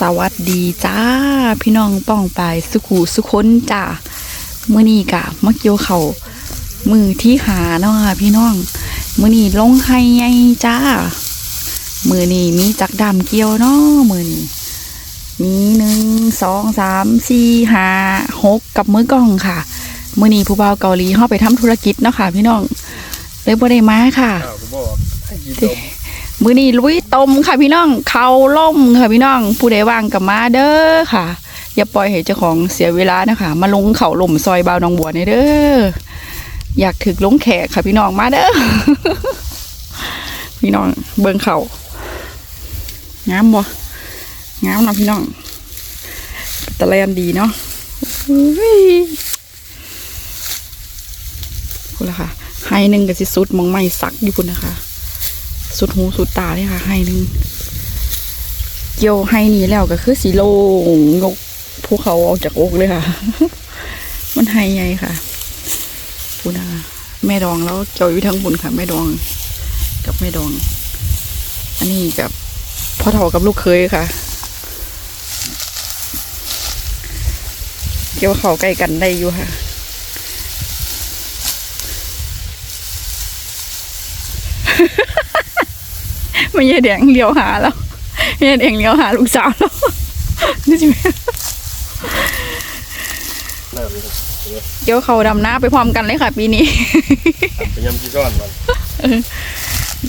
สวัสดีจ้า พี่น้องป้องไปายสุขูสุคนจ้ามื้อนี้กะมาเกี่ยเขามือที่หาเนาะค่ะพี่น้องมื้อนี้ลงไห้ใหญ่จ้า มือนี้มีจักดำเกี่ยวเนาะมือนี้มีหนึ่งสองสามสี่ห้าหกกับมือกล้องค่ะ มือนี้ผู้บ่าวเกาหลีเข้าไปทำธุรกิจเนาะค่ะ พี่น้องเลยบ่ได้มาค่ะ มือนี้ลุยต้มค่ะพี่น้องเขาล่มค่ะพี่น้อง ผู้ใดว่างกับมาเด้อค่ะ อย่าปล่อยให้เจ้าของเสียเวลานะคะ มาลงเขาล่มซอยบาวหนองบัวนี่เด้ออยากถึกลงแขกค่ะพี่น้องมาเด้อพี่น้องเบิ่งเขางามบ่งามนะพี่น้องตะแลนดีเนาะอุ้ยพูดละค่ะไฮหนึ่งกับสิสุดมองไม่สักอยู่พุ่นนะคะ สุดหูสุดตาเลยค่ะให้หนึ่งเกี่ยวให้นี่แล้วก็คือสีโลงยกภูเขาออกจากอกเลยค่ะ มันให้ไงค่ะพูนะแม่ดองแล้วเกี่ยวอยู่ทั้งบุญค่ะ แม่ดอง กับแม่ดอง อันนี้กับพ่อเฒ่ากับลูกเคยค่ะ เกี่ยวเขาใกล้กันได้อยู่ค่ะ ไม่ใช่แดงเลี้ยวหาแล้วไม่ใช่แดงเลี้ยวหาลูกสาวแล้วนี่ใช่ไหมน่ามีเกี่ยวเขาดำหน้าไปพร้อมกันเลยค่ะปีนี้ไปยำกี่ก้อนมัน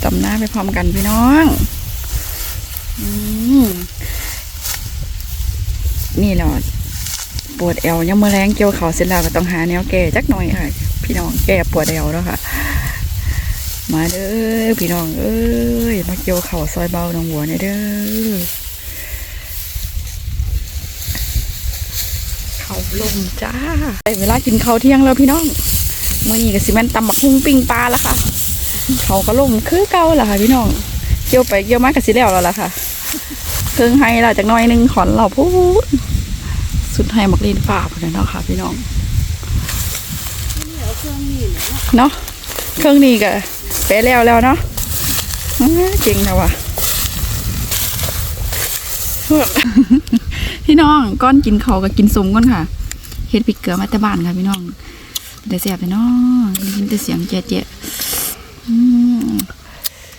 ดำหน้าไปพร้อมกันพี่น้องอืมนี่แหละปวดเอวยังเมื่อแรงเกี่ยวเขาเสร็จแล้วก็ต้องหาแนวแก่จักหน่อยค่ะ พี่น้องแก่ปวดเอวแล้วค่ะ มาเด้อพี่น้องเอ้ยมาเกี่ยวเข่าซอยเบาหนองหัวเนี่ยเด้อเข่าลมจ้าได้เวลากินข้าวเที่ยงแล้วพี่น้องมื่อนี้ก็สิแม่นตำบักหุ่งปิ้งปลาแล้วค่ะเขาก็ล่มคือเก่าล่ะค่ะพี่น้องเกี่ยวไปเกี่ยวมากกับสิแล้วแล้วล่ะค่ะเครื่องให้เราจากน้อยหนึงขอนเราพูดสุดให้มักลีนฝ่าพอนั้นเนาะค่ะ พี่น้องเนาะเครื่องนี้ก็ ไปแล้วแล้วเนาะอื้อเก่งนะว่ะพี่น้องก้อนกินเขาวก็กินสมก่อนค่ะเฮ็ดพริกเกลือมาแต่บ้านค่ะพี่น้องเดี๋ยวเสียบไปเนาะได้ยินแต่เสียงเจ๊ะๆอืม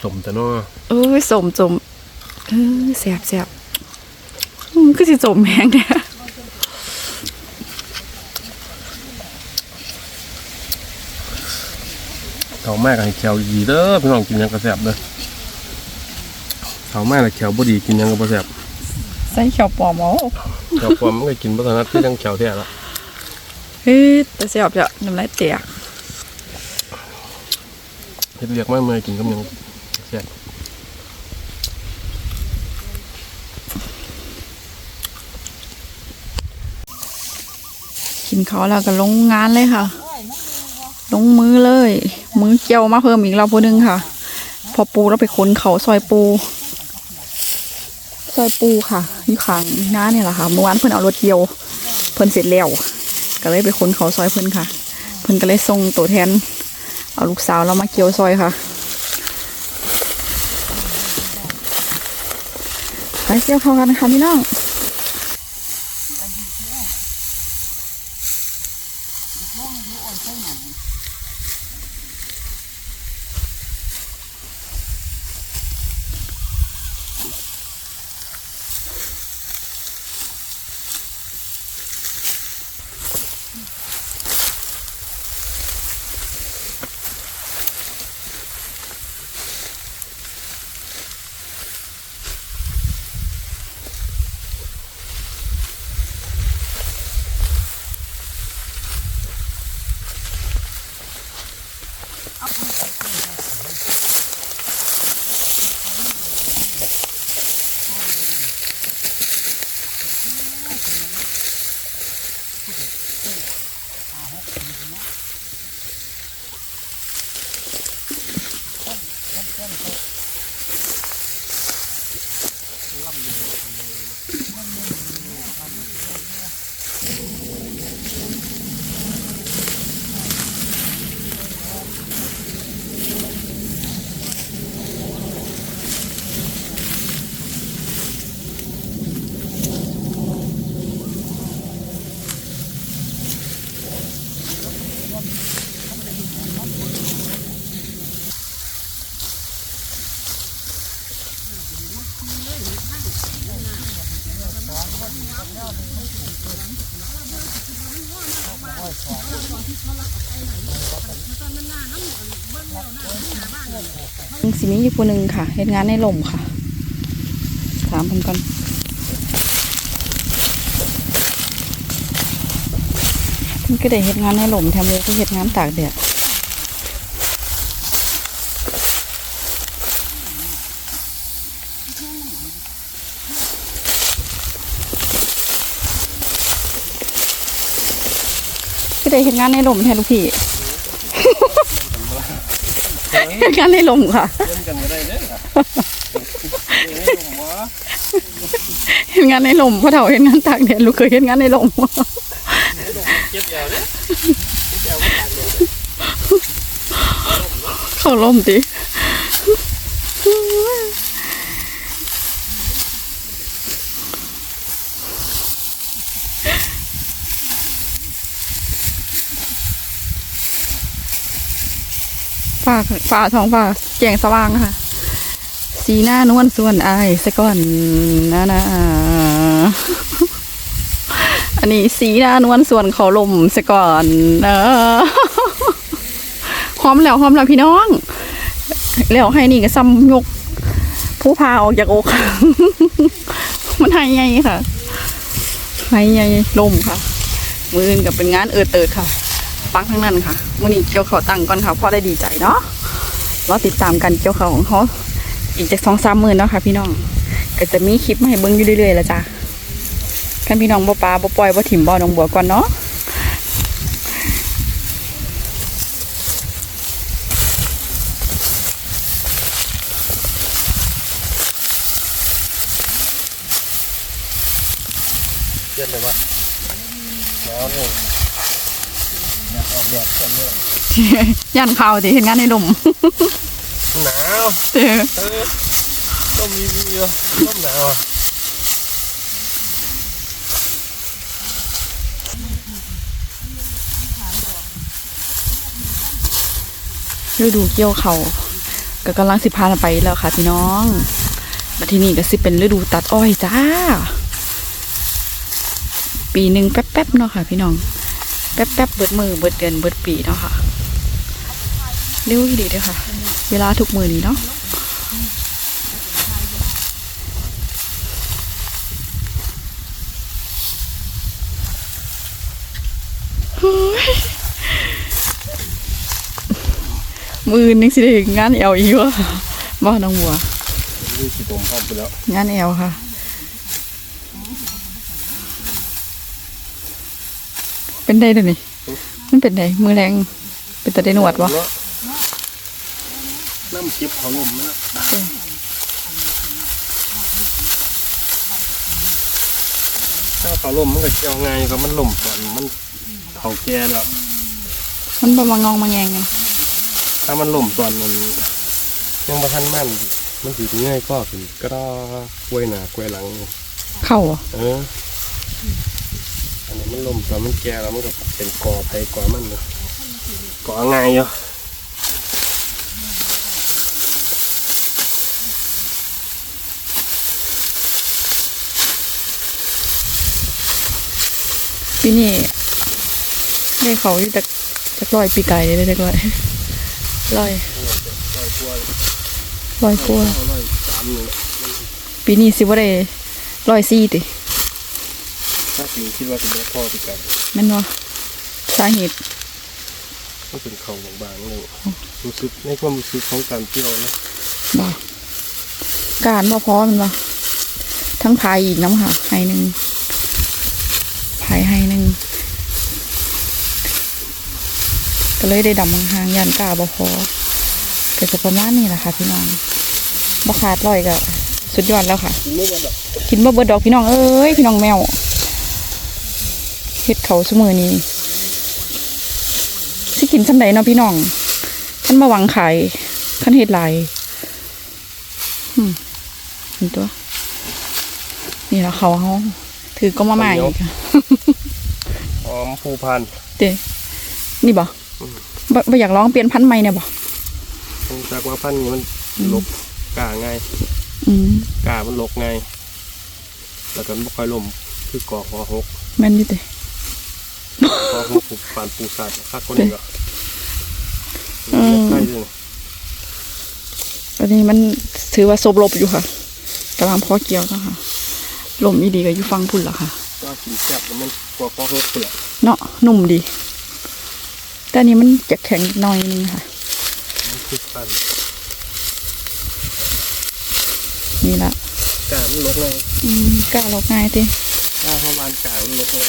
สมแต่เนาะเอ้ยสมสมเออแสบแสบอืมคือสิสมแหงเนี่ย เขาแม่กับแขวดีเด้อพี่น้องกินยังกระแสบเด้อเขาแม่กับแขวบดีกินยังก็บ่แสบใส่เขียวปลอมเอาแขวความมันก็กินบ่ถนัดที่ยังแขวแท้ละเฮ้ยแต่แสบจะน้ำลายแตกเฮ็ดเรียกมาเมื่อยกินกับหยังแซ่บกินเขาแล้วก็ลงงานเลยค่ะ ลงมือเลย มือเกี่ยวมาเพิ่มอีกเราผู้นึงค่ะ พอปูแล้วไปขนเขาซอยปูซอยปูค่ะอยู่ข้างน้าเนี่ยแหละค่ะเมื่อวานเพิ่นเอารถเกี่ยว เพิ่นเสร็จแล้วก็เลยไปขนเขาซอยเพิ่นค่ะ เพิ่นก็เลยส่งตัวแทน เอาลูกสาวเรามาเกี่ยวซอยค่ะไปเกี่ยวเขากันนะคะพี่น้อง มีอยู่ผู้หนึ่งค่ะเฮ็ดงานในลมค่ะ ถามเพิ่นก่อนเพิ่นก็ได้เฮ็ดงานในลมแถมเลยก็เฮ็ดงานตากแดดก็ได้เฮ็ดงานในลมแทนลูกพี่ งานในลมค่ะเล่นกันก็ได้เด้อเล่นผมวะเห็นงานในลมพ่อเฒ่าเห็นงานตากแดดลูกเคยเห็นงานในลมเก็บแอเข้าล่มติ ฟ้าฟ้าท้องฟ้าแจงสว่างค่ะ สีหน้านวลส่วนอายสะก่อนนะนะอันนี้สีหน้านวลส่วนเขาลมสะก่อนเออหอมแล้วหอมแล้วพี่น้อง แล้วให้นี่ก็ซ้ำยก ผู้พาออกจากอกมันให้ไงค่ะให้ไงลมค่ะ มืออื่นกับเป็นงานเอิดเติดค่ะ ปังทั้งนั้นค่ะวันนี้เกี่ยวเขาตังก่อนค่ะพ่อได้ดีใจเนาะรอติดตามกันเกี่ยวเขาของเขาอีกจากสองสามหมื่นเนาะค่ะ พี่น้องก็จะมีคลิปมาให้เบิ้งอยู่เรื่อยๆแล้วจ้ะกันพี่น้องบ่ปลาบ่ปล่อยบ่ถิ่มบ่น้องบัวก่อนเนาะเย็นเลยว่ะหนาวเลย อยากออกแดดกันเลยย่านข่าวสิเห็นงานในลมหนาวเด้อเออต้มมีวิวต้มหนาวอะฤดูเกี่ยวเขาวก็กำลังสิพาไปแล้วค่ะพี่น้องมาที่นี่ก็สิเป็นฤดูตัดอ้อยจ้า ปีหนึ่งแป๊บๆเนาะค่ะพี่น้อง แป๊บๆเบิดมือเบิดเดือนเบิดปีเนาะค่ะเร็วอีดีเด้อค่ะ เวลาทุกมือนี้เนาะเฮ้ยมือนึงสิได้งานแอลอีกวะบ้านน้องบัวดูสีตรงพร้อมไปแล้วงานแอลค่ะ เป็นได้เดี๋ยวนี้มันเป็นไดมือแรง เป็นแต่ได้หนวดวะน้ำจิบเขาลมนะถ้าเขาลมมันก็เกี่ยวไงก็มันลมก่อนมันเขาแก่แล้วมันประมางองมาแงงกันถ้ามันล่มตอนมันยังบ่ทันมันมันสิง่ายก็ขึ้นก็ได้กล้วยหน้ากล้วยหลังนี่เข้าเหรอะเอออันนี้ มันล่มตอนมันแก่แล้วมันก็เป็นกอไผ่กอมันเนาะกอง่ายอยู่ปีนี้ได้เขาอยู่จากจากลอยปีไก่เลยได้ลอยลอยร้อยกว่าลอยกลัวาร้อยสามนี่ปีนี้สิว่าได้ลอยซี่ติ ถ้าจริงคิดว่าเป็นแม่พ่อที่กันแม่นวะสาเหตุมันเป็นเขาบางๆเลยรู้สึกในความรู้สึกของการเที่ยวนะบ่การบ่พอแมันบ่ทั้งพายอีกน้ำค่ะไฮหนึ่งพายไฮหนึ่งก็เลยได้ดำห่างๆยันกาบ่พอก็จะประมาณนี้แหละค่ะพี่น้องบ่ขาดลอยก็สุดยอดแล้วค่ะไม่ว่าดอกกินบ่เบิดดอกพี่น้องเอ้ยพี่น้องแมว เฮ็ดเขาสมือนี้สิกินสำใดเนาะพี่น้องฉันมาหวังขายคันเฮ็ดหลายอืมเห็นตัว นี่ละเขาเฮาถือก็มาใหม่อีกค่ะหอมผู้พันเด้นี่บ่บ่บ่อยากลองเปลี่ยนพันธุ์ใหม่เนี่ยบ่มันจากว่าพันธุ์นี้มันลบกาง่ายอืมกามันลกง่ายแล้วก็ไม่ค่อยล่มคือกอกหัวหกแม่นดิเต พอหุบผ่านปูสัตว์คักคนนี้ก็อืมใช่เลยอันนี้มันถือว่าซบลบอยู่ค่ะกำลังพอเกี่ยวเนาะค่ะลมอีดีก็อยู่ฟังพุ่นละค่ะก็กินแซ่บมันกลัวข้อหุบเปลือกเนาะนุ่มดี แต่อันนี้มันจะแข็งหน่อยนึงค่ะนี่ละกามันลกเลยอืมกล้าลอกง่ายติกาประมาณกามันลกเลย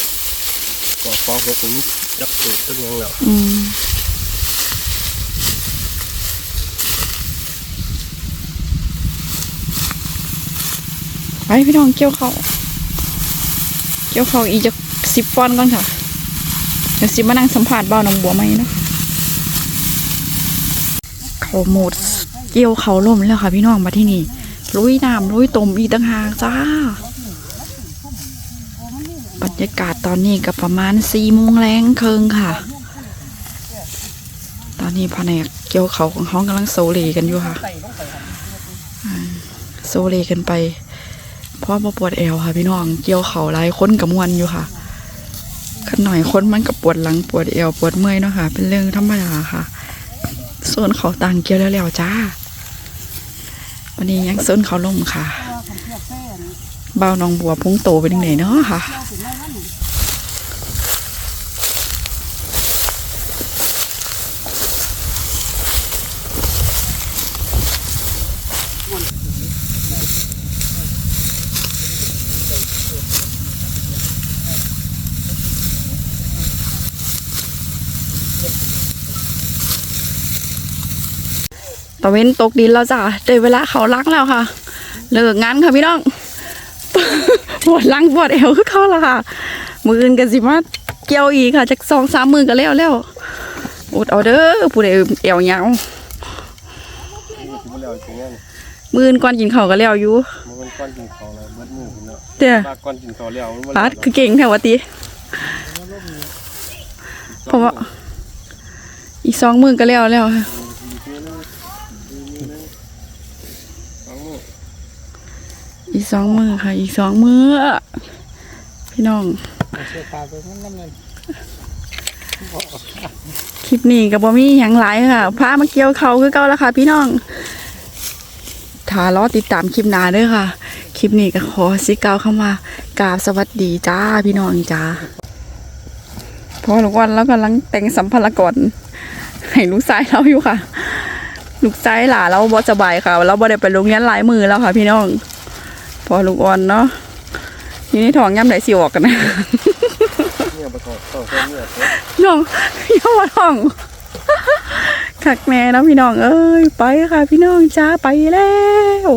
กลัวข้อหุบผมยักษ์สุดตั้งยังแล้วอืมไปพี่น้องเกี่ยวเขาเกี่ยวเขาอีกจะสิบฟอนก่อนค่ะเดี๋ยวสิมานั่งสัมผัสเบ้าน้ำบัวไหมเนาะเขาหมดเกี่ยวเขาล่มแล้วค่ะ พี่น้องมาที่นี่ลุยน้ำลุยตมอีกต่างหากจ้า บรรยากาศตอนนี้ก็ประมาณสี่โมงแรงเคิงค่ะ ตอนนี้แผนกเกี่ยวเขาของเขากำลังโซเลกันอยู่ค่ะโซเลกันไปเพราะมาปวดแอวค่ะพี่น้องเกี่ยวเขาหลายคนกับมวนอยู่ค่ะขันหน่อยคนมันกับปวดหลังปวดเอวปวดเมื่อยเนาะค่ะ เป็นเรื่องธรรมดาค่ะส่วนเขาต่างเกี่ยวแล้วๆจ้า วันนี้ยังส้นเขาล่มค่ะเบาหนองบัวพุ่งโตไปถึงไหนเนาะค่ะ ตะเว้นตกดินแล้วจ้ะได้เวลาเขาล้างแล้วค่ะเลิกงานค่ะพี่น้องปวดหลังปวดเอวคือเขาละค่ะ มืออื่นกันสิมาเกี่ยวอีกค่ะจากสองสามมือก็แล้วแล้วอดเอาเด้อผู้ใดเอวยาวนี่ก็ถือว่าแล้วจริงๆเนี่ยมืออื่นก่อนกินข้าวก็แล้วอยู่มันเป็นก้อนกินเขาเลยมัดมือกินเนาะเด้อปลาก้อนกินเขาแล้วมันบ่ปาแล้วดคือเก่งแถววะติเพราะว่าอีกสองมือก็แล้วแล้วค่ะ อีกสองมือค่ะ อีกสองมือพี่น้องคลิปนี้กับบ่มีหยังหลายค่ะพามาเกี่ยวเขาคือเก่าแล้วค่ะ พี่น้องถ้ารอติดตามคลิปหน้าด้อค่ะ คลิปนี้ก็ขอสิเกาวเข้ามากราบสวัสดีจ้าพี่น้องจ้าพอลูกวันแล้วกำลังแต่งสัมภาระก่อนให้ลูกชายเราอยู่ค่ะ ลูกชายหล่าเราบ่สบายค่ะ เราบ่ได้ไปโรงเรียนหลายมือแล้วค่ะ พี่น้อง พอลูกอ่อนเนาะอยู่ในท้องย่ำไหนสิออกกันนะเนี่ยประกอบต่อเส้นเนี่ยเส้นน้องย่อมาท้องคักแม่เนาะพี่น้องเอ้ยไปค่ะพี่น้องจ้าไปแล้ว